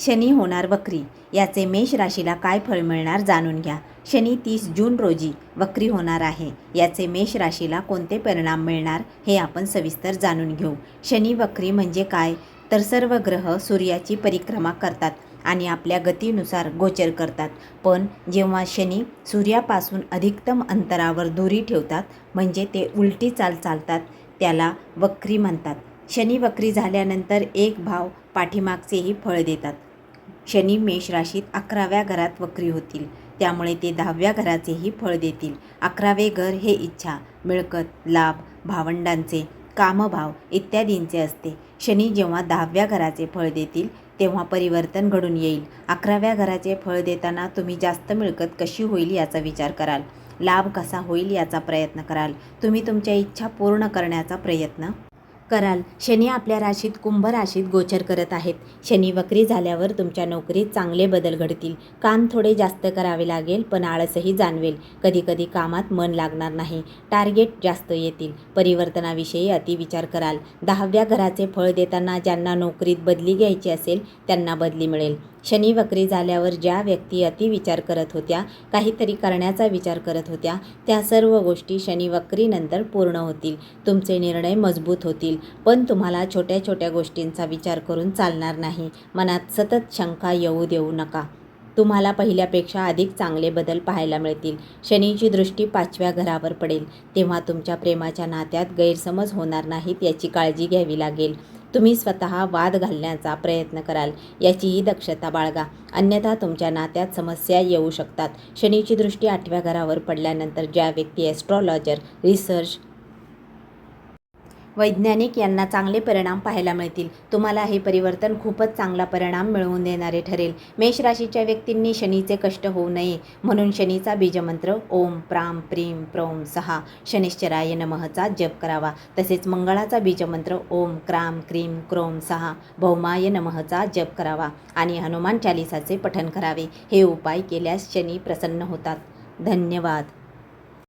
शनी होणार वक्री. याचे मेष राशीला काय फळ मिळणार जाणून घ्या. शनी तीस जून रोजी वक्री होणार आहे. याचे मेष राशीला कोणते परिणाम मिळणार हे आपण सविस्तर जाणून घेऊ. शनी वक्री म्हणजे काय? तर सर्व ग्रह सूर्याची परिक्रमा करतात आणि आपल्या गतीनुसार गोचर करतात. पण जेव्हा शनी सूर्यापासून अधिकतम अंतरावर दुरी ठेवतात म्हणजे ते उलटी चाल चालतात त्याला वक्री म्हणतात. शनी वक्री झाल्यानंतर एक भाव पाठीमागचेही फळ देतात. शनी मेष राशीत अकराव्या घरात वक्री होतील. त्यामुळे ते दहाव्या घराचेही फळ देतील. अकरावे घर हे इच्छा मिळकत लाभ भावंडांचे कामभाव इत्यादींचे असते. शनी जेव्हा दहाव्या घराचे फळ देतील तेव्हा परिवर्तन घडून येईल. अकराव्या घराचे फळ देताना तुम्ही जास्त मिळकत कशी होईल याचा विचार कराल. लाभ कसा होईल याचा प्रयत्न कराल. तुम्ही तुमच्या इच्छा पूर्ण करण्याचा प्रयत्न कराल. शनी आपल्या राशीत कुंभ राशीत गोचर करत आहेत. शनी वक्री झाल्यावर तुमच्या नोकरीत चांगले बदल घडतील. काम थोडे जास्त करावे लागेल पण आळसही जाणवेल. कधीकधी कामात मन लागणार नाही. टार्गेट जास्त येतील. परिवर्तनाविषयी अतिविचार कराल. दहाव्या घराचे फळ देताना ज्यांना नोकरीत बदली घ्यायची असेल त्यांना बदली मिळेल. शनी वक्री झाल्यावर ज्या व्यक्ती अतिविचार करत होत्या काहीतरी करण्याचा विचार करत होत्या त्या सर्व गोष्टी शनी वक्रीनंतर पूर्ण होतील. तुमचे निर्णय मजबूत होतील पण तुम्हाला छोट्या छोट्या गोष्टींचा विचार करून चालणार नाही. मनात सतत शंका येऊ देऊ नका. तुम्हाला पहिल्यापेक्षा अधिक चांगले बदल पाहायला मिळतील. शनीची दृष्टी पाचव्या घरावर पडेल. तेव्हा तुमच्या प्रेमाच्या नात्यात गैरसमज होणार नाहीत याची काळजी घ्यावी लागेल. तुम्ही स्वतः वाद घालण्याचा प्रयत्न कराल याचीही दक्षता बाळगा. अन्यथा तुमच्या नात्यात समस्या येऊ शकतात. शनीची दृष्टी आठव्या घरावर पडल्यानंतर ज्या व्यक्ती ॲस्ट्रॉलॉजर रिसर्च वैज्ञानिक यांना चांगले परिणाम पाहायला मिळतील. तुम्हाला हे परिवर्तन खूपच चांगला परिणाम मिळवून देणारे ठरेल. मेष राशीच्या व्यक्तींनी शनीचे कष्ट होऊ नये. म्हणून शनीचा बीजमंत्र ओम प्राम प्रीम प्रोम सहा शनिश्चराय नमहचा जप करावा. तसेच मंगळाचा बीजमंत्र ओम क्राम क्रीम क्रोम सहा भौमाय नमहचा जप करावा आणि हनुमान चालिसाचे पठन करावे. हे उपाय केल्यास शनी प्रसन्न होतात. धन्यवाद.